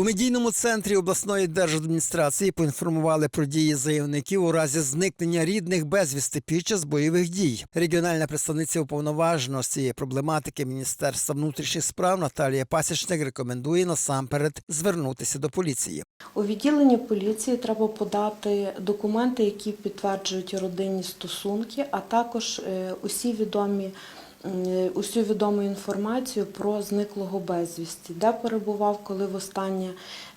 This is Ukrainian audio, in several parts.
У медійному центрі обласної держадміністрації поінформували про дії заявників у разі зникнення рідних безвісти під час бойових дій. Регіональна представниця уповноваженого з цієї проблематики Міністерства внутрішніх справ Наталія Пасічник рекомендує насамперед звернутися до поліції. У відділенні поліції треба подати документи, які підтверджують родинні стосунки, а також е, усі відомі. М, Усю відому інформацію про зниклого безвісті, де перебував, коли востаннє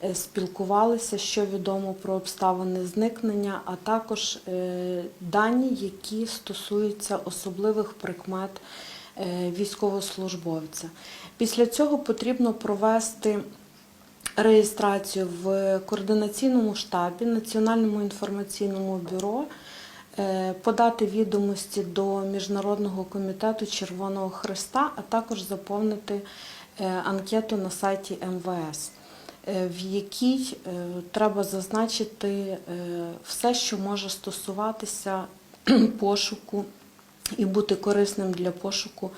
е, спілкувалися, що відомо про обставини зникнення, а також е, дані, які стосуються особливих прикмет е, військовослужбовця. Після цього потрібно провести реєстрацію в координаційному штабі Національному інформаційному бюро, е, подати відомості до Міжнародного комітету Червоного Христа, а також заповнити е, анкету на сайті МВС, е, в якій е, треба зазначити е, все, що може стосуватися пошуку і бути корисним для пошуку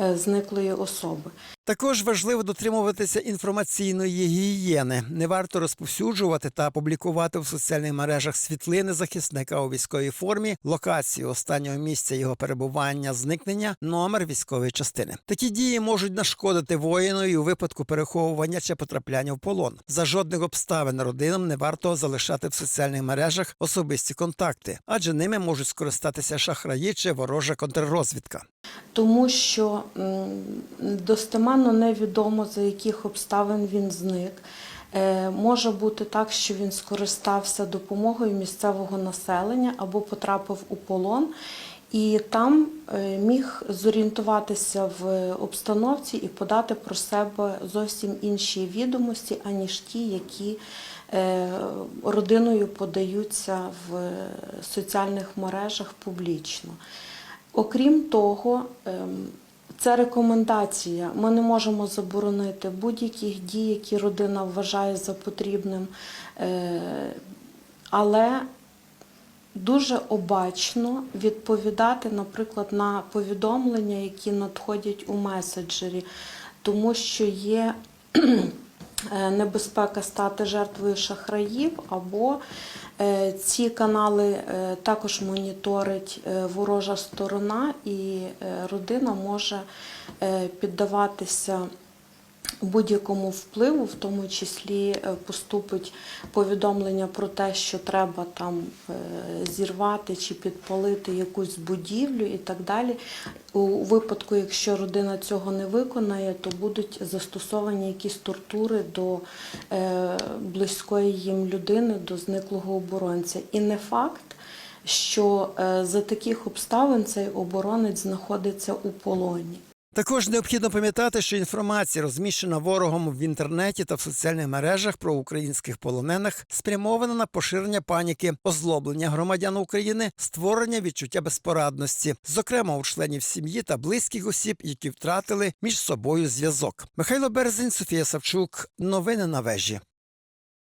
е, зниклої особи. Також важливо дотримуватися інформаційної гігієни. Не варто розповсюджувати та публікувати в соціальних мережах світлини захисника у військовій формі, локацію останнього місця його перебування, зникнення, номер військової частини. Такі дії можуть нашкодити воїну і у випадку переховування чи потрапляння в полон. За жодних обставин родинам не варто залишати в соціальних мережах особисті контакти, адже ними можуть скористатися шахраї чи ворожа контррозвідка. тому що м, достеменно невідомо за яких обставин він зник. Е, Може бути так, що він скористався допомогою місцевого населення або потрапив у полон, і там е, міг зорієнтуватися в обстановці і подати про себе зовсім інші відомості, аніж ті, які е, родиною подаються в соціальних мережах публічно. Окрім того, ем, це рекомендація. Ми не можемо заборонити будь-яких дій, які родина вважає за потрібним, е, але дуже обачно відповідати, наприклад, на повідомлення, які надходять у меседжері, тому що є небезпека стати жертвою шахраїв, або е, ці канали е, також моніторить е, ворожа сторона, і е, родина може е, піддаватися будь-якому впливу, в тому числі е, поступить повідомлення про те, що треба там е, зірвати чи підпалити якусь будівлю і так далі. У випадку, якщо родина цього не виконає, то будуть застосовані якісь тортури до е, близької їм людини, до зниклого оборонця. І не факт, що за таких обставин цей оборонець знаходиться у полоні. Також необхідно пам'ятати, що інформація, розміщена ворогом в інтернеті та в соціальних мережах про українських полонених, спрямована на поширення паніки, озлоблення громадян України, створення відчуття безпорадності, зокрема у членів сім'ї та близьких осіб, які втратили між собою зв'язок. Михайло Березень, Софія Савчук. Новини на вежі.